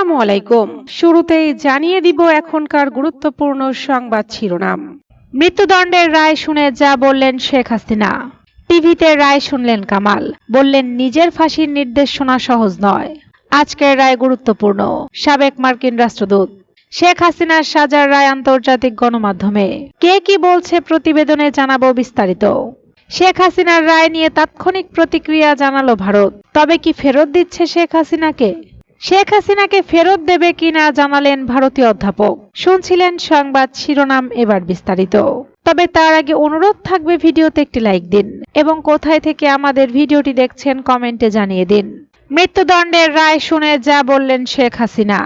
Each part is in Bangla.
আসসালামু আলাইকুম। শুরুতেই জানিয়ে দিব এখনকার গুরুত্বপূর্ণ সংবাদ শিরোনাম। মৃত্যুদণ্ডের রায় শুনে যা বললেন শেখ হাসিনা, টিভিতে রায় শুনলেন কামাল। বললেন, নিজের ফাঁসির নির্দেশ শোনা সহজ নয়। আজকের রায় গুরুত্বপূর্ণ। সাবেক মার্কিন রাষ্ট্রদূত। শেখ হাসিনার সাজার রায় আন্তর্জাতিক গণমাধ্যমে। কে কি বলছে প্রতিবেদনে জানাব বিস্তারিত। শেখ হাসিনার রায় নিয়ে তাৎক্ষণিক প্রতিক্রিয়া জানালো ভারত। তবে কি ফেরত দিচ্ছে শেখ হাসিনাকে? শেখ হাসিনাকে ফেরত দেবে কিনা জানালেন ভারতীয় অধ্যাপক। শুনছিলেন সংবাদ শিরোনাম এবার বিস্তারিত। তবে তার আগে অনুরোধ থাকবে ভিডিওতে একটি লাইক দিন এবং কোথায় থেকে আমাদের ভিডিওটি দেখছেন কমেন্টে জানিয়ে দিন। মৃত্যুদণ্ডের রায় শুনে যা বললেন শেখ হাসিনা।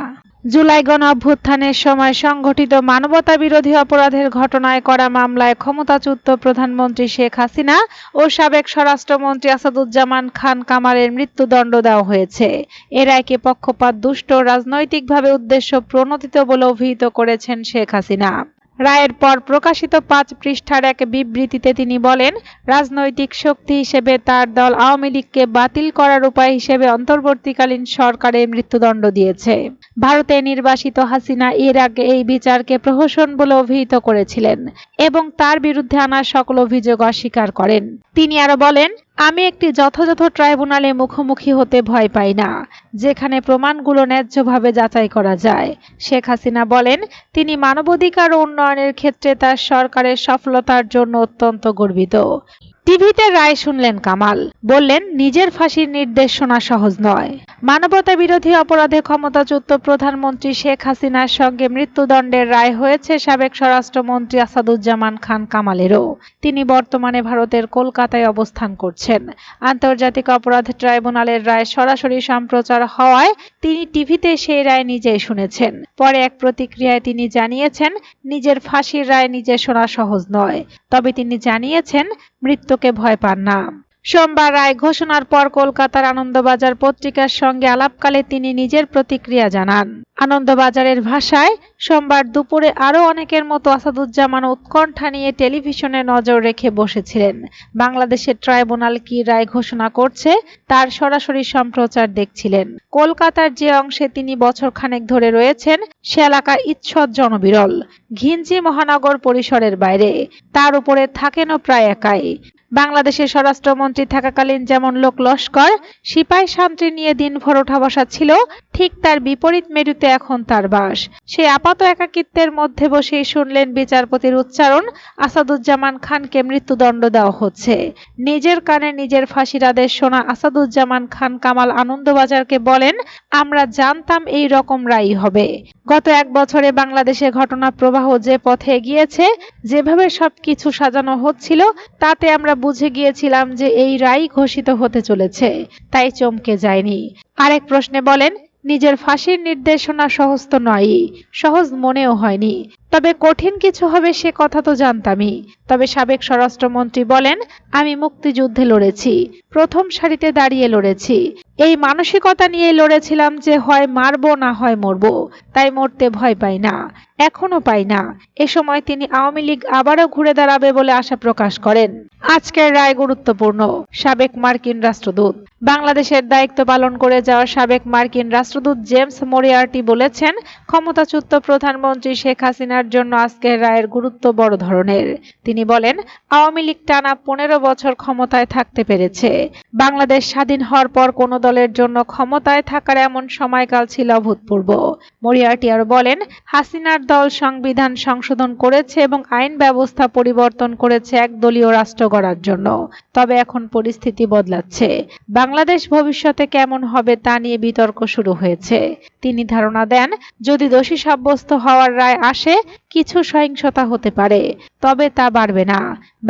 জুলাই গণ অভ্যুত্থানের সময় সংঘটিত মানবতা বিরোধী অপরাধের ঘটনায় করা মামলায় ক্ষমতাচ্যুত প্রধানমন্ত্রী শেখ হাসিনা ও সাবেক স্বরাষ্ট্রমন্ত্রী আসাদুজ্জামান খান কামারের মৃত্যুদণ্ড দেওয়া হয়েছে। এর একে পক্ষপাত দুষ্ট, রাজনৈতিকভাবে উদ্দেশ্য প্রণোদিত বলে অভিহিত করেছেন শেখ হাসিনা। রায়ের পর প্রকাশিত পাঁচ পৃষ্ঠার এক বিবৃতিতে তিনি বলেন, রাজনৈতিক শক্তি হিসেবে তার দল আওয়ামী লীগকে বাতিল করার উপায় হিসেবে অন্তর্বর্তীকালীন সরকারে মৃত্যুদণ্ড দিয়েছে। ভারতে নির্বাসিত হাসিনা এর আগে এই বিচারকে প্রহসন বলে অভিহিত করেছিলেন এবং তার বিরুদ্ধে আনা সকল অভিযোগ অস্বীকার করেন। তিনি আরও বলেন আমি একটি যথাযথ ট্রাইব্যুনালে মুখোমুখি হতে ভয় পাই না, যেখানে প্রমাণগুলো ন্যায্যভাবে যাচাই করা যায়। শেখ হাসিনা বলেন, তিনি মানবাধিকার উন্নয়নের ক্ষেত্রে তার সরকারের সফলতার জন্য অত্যন্ত গর্বিত। টিভিতে রায় শুনলেন কামাল। বললেন, নিজের ফাঁসির নির্দেশ শোনা সহজ নয়। মানবতা বিরোধী অপরাধে ক্ষমতাচ্যুত প্রধানমন্ত্রী শেখ হাসিনার সঙ্গে মৃত্যুদণ্ডের রায় হয়েছে সাবেক স্বরাষ্ট্রমন্ত্রী আসাদুজ্জামান খান কামালেরও। তিনি বর্তমানে ভারতের কলকাতায় অবস্থান করছেন। আন্তর্জাতিক অপরাধ ট্রাইব্যুনালের রায় সরাসরি সম্প্রচার হওয়ায় তিনি টিভিতে সেই রায় নিজেই শুনেছেন। পরে এক প্রতিক্রিয়ায় তিনি জানিয়েছেন, নিজের ফাঁসির রায় নিজে শোনা সহজ নয়। তবে তিনি জানিয়েছেন মৃত্যুকে ভয় পান না। সোমবার রায় ঘোষণার পর কলকাতার আনন্দবাজার পত্রিকার সঙ্গে আলাপকালে তিনি নিজের প্রতিক্রিয়া জানান। আনন্দবাজারের ভাষায়, সোমবার দুপুরে আরও অনেকের মতো আসাদুজ্জামান উৎকণ্ঠা নিয়ে টেলিভিশনে নজর রেখে বসেছিলেন। বাংলাদেশের ট্রাইব্যুনাল কি রায় ঘোষণা করছে, তার সরাসরি সম্প্রচার দেখছিলেন। কলকাতার যে অংশে তিনি বছরখানেক ধরে রয়েছেন, সে এলাকা ইচ্ছদ জনবিরল, ঘিঞ্জি মহানগর পরিসরের বাইরে। তার উপরে থাকেনও প্রায় একাই। বাংলাদেশের স্বরাষ্ট্রমন্ত্রী থাকাকালীন যেমন লোক লস্কর, সিপাই শান্তি নিয়ে দিনভর ওঠা বসা ছিল, ঠিক তার বিপরীত মেরুতে এখন তার বাস। সে আপাত একাকিত্বের মধ্যে বসেই শুনলেন বিচারপতির উচ্চারণ, আসাদুজ্জামান খানকে মৃত্যুদণ্ড দেওয়া হচ্ছে। নিজের কানে নিজের ফাঁসির আদেশ শোনা আসাদুজ্জামান খান কামাল আনন্দবাজারকে বলেন, আমরা জানতাম এই রকম রায় হবে। গত এক বছরে বাংলাদেশে ঘটনা প্রবাহ যে পথে এগিয়েছে, যেভাবে সবকিছু সাজানো হচ্ছিল, তাতে আমরা বুঝে গিয়েছিলাম যে এই রায় ঘোষিত হতে চলেছে, তাই চমকে যায়নি। আরেক প্রশ্নে বলেন, নিজের ফাঁসির নির্দেশনা সহজ তো নয়ই, সহজ মনেও হয়নি। তবে কঠিন কিছু হবে সে কথা তো জানতামই। তবে সাবেক স্বরাষ্ট্রমন্ত্রী বলেন, আমি মুক্তিযুদ্ধে লড়েছি, প্রথম সারিতে দাঁড়িয়ে লড়েছি। এই মানসিকতা নিয়ে লড়েছিলাম যে হয় মারবো না হয় মরবো, তাই মরতে ভয় পাই না এখনও পাই না। এ সময় তিনি আওয়ামী লীগ আবারও ঘুরে দাঁড়াবে বলে আশা প্রকাশ করেন। আজকের রায় গুরুত্বপূর্ণ, সাবেক মার্কিন রাষ্ট্রদূত। বাংলাদেশের দায়িত্ব পালন করে যাওয়া সাবেক মার্কিন রাষ্ট্রদূত জেমস মরিয়ার্টি বলেছেন, ক্ষমতাচ্যুত প্রধানমন্ত্রী শেখ হাসিনার জন্য আজকের রায়ের গুরুত্ব বড় ধরনের। তিনি বলেন, আওয়ামী লীগ টানা পনেরো বছর ক্ষমতায় থাকতে পেরেছে। বাংলাদেশ স্বাধীন হওয়ার পর কোনো দলের জন্য ক্ষমতায় থাকার এমন সময়কাল ছিল অভূতপূর্ব। মরিয়ার্টি আরও বলেন, হাসিনার দল সংবিধান সংশোধন করেছে এবং আইন ব্যবস্থা পরিবর্তন করেছে একদলীয় রাষ্ট্র গড়ার জন্য। তবে এখন পরিস্থিতি বদলাচ্ছে। বাংলাদেশ ভবিষ্যতে কেমন হবে তা নিয়ে বিতর্ক শুরু হয়েছে। তিনি ধারণা দেন, যদি দোষী সাব্যস্ত হওয়ার রায় আসে, কিছু সহিংসতা হতে পারে, তবে তা বাড়বে না।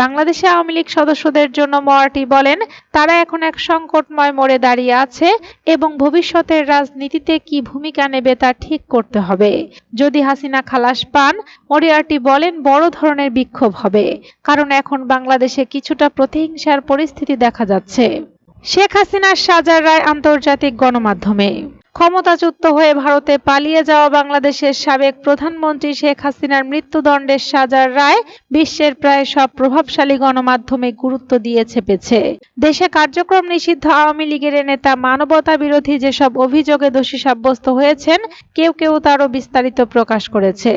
বাংলাদেশে আওয়ামী লীগ সদস্যদের জন্য মরাটি বলেন, তারা এখন এক সংকটময় মোড়ে দাঁড়িয়ে আছে এবং ভবিষ্যতের রাজনীতিতে কি ভূমিকা নেবে তা ঠিক করতে হবে। যদি হাসিনা খালাস পান, মরিয়ার্টি বলেন বড় ধরনের বিক্ষোভ হবে, কারণ এখন বাংলাদেশে কিছুটা প্রতিহিংসার পরিস্থিতি দেখা যাচ্ছে। শেখ হাসিনার সাজার রায় আন্তর্জাতিক গণমাধ্যমে। ক্ষমতাচ্যুত হয়ে ভারতে পালিয়ে যাওয়া বাংলাদেশের সাবেক প্রধানমন্ত্রী শেখ হাসিনার মৃত্যুদণ্ডের সাজার রায় বিশ্বের প্রায় সব প্রভাবশালী গণমাধ্যমে গুরুত্ব দিয়ে ছেপেছে। দেশে কার্যক্রম নিষিদ্ধ আওয়ামী লীগের নেতা মানবতা বিরোধী যেসব অভিযোগে দোষী সাব্যস্ত হয়েছেন, কেউ কেউ তারও বিস্তারিত প্রকাশ করেছে।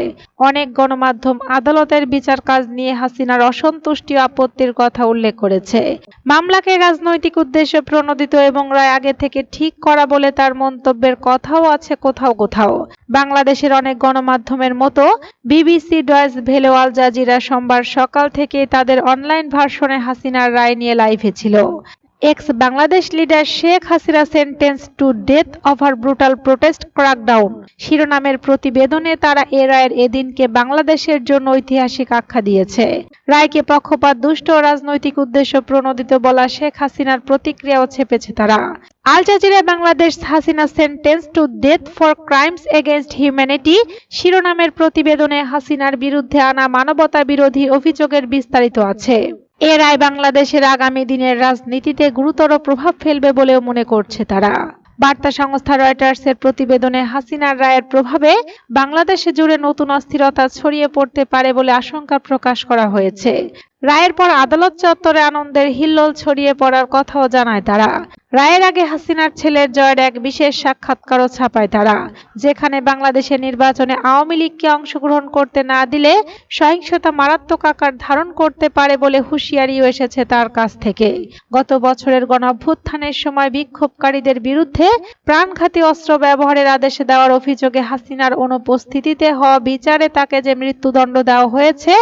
অনেক গণমাধ্যম আদালতের বিচার কাজ নিয়ে হাসিনার অসন্তুষ্টি আপত্তির কথা উল্লেখ করেছে। মামলাকে রাজনৈতিক উদ্দেশ্যে প্রণোদিত এবং রায় আগে থেকে ঠিক করা বলে তার মন্তব্যের কথাও আছে কোথাও কোথাও। বাংলাদেশের অনেক গণমাধ্যমের মতো বিবিসি ডয়েস ভেলো, আল জাজিরা সোমবার সকাল থেকে তাদের অনলাইন ভার্সনে হাসিনার রায় নিয়ে লাইভে ছিল। Ex Bangladesh leader Sheikh Hasina sentence to death over brutal protest crackdown শিরোনামের প্রতিবেদনে তারা এ রায়ের এদিনকে বাংলাদেশের জন্য ঐতিহাসিক আখ্যা দিয়েছে। রায়কে পক্ষপাত, দুষ্ট রাজনৈতিক উদ্দেশ্য প্রণোদিত বলা শেখ হাসিনার প্রতিক্রিয়াও ছেপেছে তারা। Al Jazeera Bangladesh Hasina sentence to death for crimes against humanity শিরোনামের প্রতিবেদনে হাসিনার বিরুদ্ধে আনা মানবতা বিরোধী অভিযোগের বিস্তারিত আছে। এ রায় বাংলাদেশের আগামী দিনের রাজনীতিতে গুরুতর প্রভাব ফেলবে বলেও মনে করছে তারা। বার্তা সংস্থা রয়টার্সের প্রতিবেদনে হাসিনার রায়ের প্রভাবে বাংলাদেশে জুড়ে নতুন অস্থিরতা ছড়িয়ে পড়তে পারে বলে আশঙ্কা প্রকাশ করা হয়েছে। রায়ের পর আদালত চত্বরে আনন্দের হিল্লোল ছড়িয়ে পড়ার কথাও জানায় তারা। রায়ের আগে হাসিনার ছেলের জয়ের এক বিশেষ সাক্ষাৎকারও ছাপায় তারা, যেখানে বাংলাদেশের নির্বাচনে আওয়ামী লীগকে অংশগ্রহণ করতে না দিলে সহিংসতা মারাত্মক আকার ধারণ করতে পারে বলে হুঁশিয়ারিও এসেছে তার কাছ থেকে। গত বছরের গণঅভ্যুত্থানের সময় বিক্ষোভকারীদের বিরুদ্ধে প্রাণঘাতী অস্ত্র ব্যবহারের আদেশ দেওয়ার অভিযোগে হাসিনার অনুপস্থিতিতে হওয়া বিচারে তাকে যে মৃত্যুদণ্ড দেওয়া হয়েছে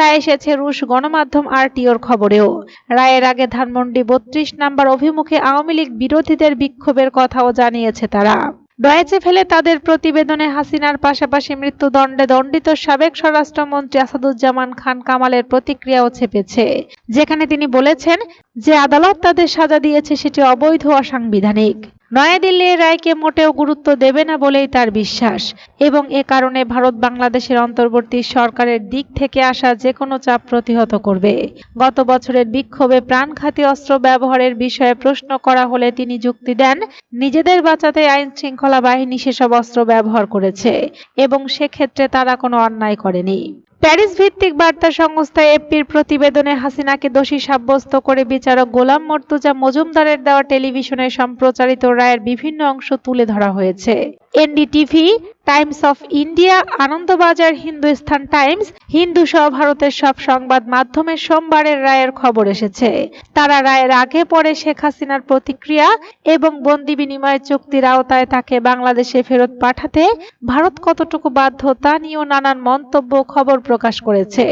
তা এসেছে রুশ গণমাধ্যম আরটিওর খবরেও। রায়ের আগে ধানমন্ডি বত্রিশ নাম্বার অভিমুখে আওয়ামী লীগ বিরোধীদের বিক্ষোভের কথাও জানিয়েছে তারা। ডয়েচে ফেলে তাদের প্রতিবেদনে হাসিনার পাশাপাশি মৃত্যুদণ্ডে দণ্ডিত সাবেক স্বরাষ্ট্রমন্ত্রী আসাদুজ্জামান খান কামালের প্রতিক্রিয়াও ছেপেছে। যেখানে তিনি বলেছেন, যে আদালত তাদের সাজা দিয়েছে সেটি অবৈধ অসাংবিধানিক। নয়াদিল্লি এর রায়কে মোটেও গুরুত্ব দেবে না বলেই তার বিশ্বাস। এবং এ কারণে ভারত বাংলাদেশের অন্তর্বর্তী সরকারের দিক থেকে আসা যে কোনো চাপ প্রতিহত করবে। গত বছরের বিক্ষোভে প্রাণঘাতী অস্ত্র ব্যবহারের বিষয়ে প্রশ্ন করা হলে তিনি যুক্তি দেন, নিজেদের বাঁচাতে আইন শৃঙ্খলা বাহিনী সেসব অস্ত্র ব্যবহার করেছে এবং সেক্ষেত্রে তারা কোনো অন্যায় করেনি। প্যারিস ভিত্তিক বার্তা সংস্থা এপির প্রতিবেদনে হাসিনাকে দোষী সাব্যস্ত করে বিচারক গোলাম মর্তুজা মজুমদারের দেওয়া টেলিভিশনে সম্প্রচারিত রায়ের বিভিন্ন অংশ তুলে ধরা হয়েছে। NDTV Times of India, Anandabazar Hindustan Times, Hindu সহ ভারতের সব সংবাদ মাধ্যমে সোমবারের রায়ের খবর এসেছে। তারা রায়ের আগে পরে শেখ হাসিনার প্রতিক্রিয়া এবং বন্দি বিনিময় চুক্তির আওতায় তাকে বাংলাদেশে ফেরত পাঠাতে ভারত কতটুকু বাধ্য তা নিয়েও নানান মন্তব্য খবর প্রকাশ করেছে।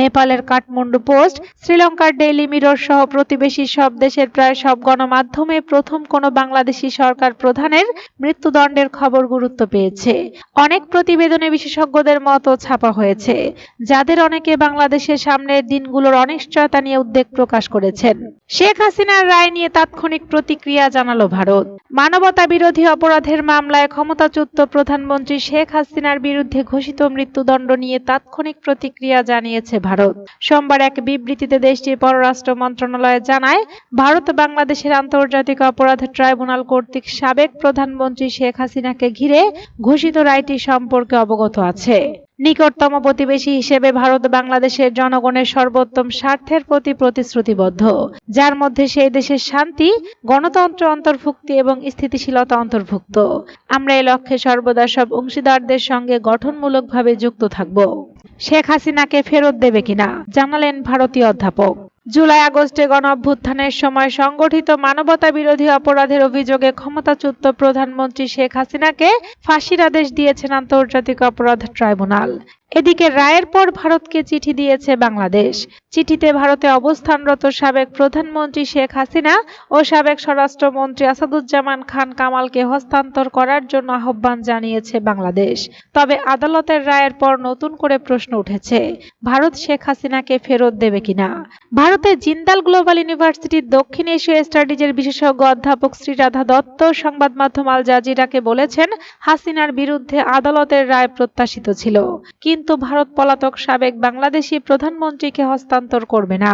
নেপালের কাঠমান্ডু পোস্ট, শ্রীলঙ্কার ডেইলি মিরর সহ প্রতিবেশী সব দেশের প্রায় সব গণমাধ্যমে প্রথম কোনো বাংলাদেশি সরকার প্রধানের মৃত্যুদণ্ডের খবর গুরুত্ব পেয়েছে। অনেক প্রতিবেদনে বিশেষজ্ঞদের মতো ছাপা হয়েছে, যাদের অনেকে বাংলাদেশের সামনের দিনগুলোর অনিশ্চয়তা নিয়ে উদ্বেগ প্রকাশ করেছেন। শেখ হাসিনার রায় নিয়ে তাৎক্ষণিক প্রতিক্রিয়া জানালো ভারত। মানবতা বিরোধী অপরাধের মামলায় ক্ষমতাচ্যুত প্রধানমন্ত্রী শেখ হাসিনার বিরুদ্ধে ঘোষিত মৃত্যুদণ্ড নিয়ে তাৎক্ষণিক প্রতিক্রিয়া জানিয়েছে ভারত। সোমবার এক বিবৃতিতে দেশটির পররাষ্ট্র মন্ত্রণালয় জানায়, ভারত বাংলাদেশের আন্তর্জাতিক অপরাধ ট্রাইব্যুনাল কর্তৃক সাবেক প্রধানমন্ত্রী শেখ হাসিনাকে ঘিরে ঘোষিত রায়টি সম্পর্কে অবগত আছে। নিকটতম প্রতিবেশী হিসেবে ভারত বাংলাদেশের জনগণের সর্বোত্তম স্বার্থের প্রতি প্রতিশ্রুতিবদ্ধ, যার মধ্যে সেই দেশের শান্তি, গণতন্ত্র অন্তর্ভুক্তি এবং স্থিতিশীলতা অন্তর্ভুক্ত। আমরা এই লক্ষ্যে সর্বদা সব অংশীদারদের সঙ্গে গঠনমূলকভাবে যুক্ত থাকব। শেখ হাসিনাকে ফেরত দেবে কিনা জানালেন ভারতীয় অধ্যাপক। জুলাই আগস্টে গণ অভ্যুত্থানের সময় সংগঠিত মানবতা বিরোধী অপরাধের অভিযোগে ক্ষমতাচ্যুত প্রধানমন্ত্রী শেখ হাসিনাকে ফাঁসির আদেশ দিয়েছেন আন্তর্জাতিক অপরাধ ট্রাইব্যুনাল। এদিকে রায়ের পর ভারতকে চিঠি দিয়েছে বাংলাদেশ। চিঠিতে ভারতে অবস্থানরত সাবেক প্রধানমন্ত্রী শেখ হাসিনা ও সাবেক স্বরাষ্ট্রমন্ত্রী আসাদুজ্জামান খান কামালকে হস্তান্তর করার জন্য আহ্বান জানিয়েছে বাংলাদেশ। তবে আদালতের রায়ের পর নতুন করে প্রশ্ন উঠেছে, ভারত শেখ হাসিনাকে ফেরত দেবে কিনা? ভারতে জিন্দাল গ্লোবাল ইউনিভার্সিটির দক্ষিণ এশীয় স্টাডিজের বিশেষজ্ঞ অধ্যাপক শ্রীরাধা দত্ত সংবাদ মাধ্যম আল জাজিরাকে বলেছেন, হাসিনার বিরুদ্ধে আদালতের রায় প্রত্যাশিত ছিল। কিন্তু ভারত পলাতক সাবেক বাংলাদেশি প্রধানমন্ত্রীকে হস্তান্তর করবে না।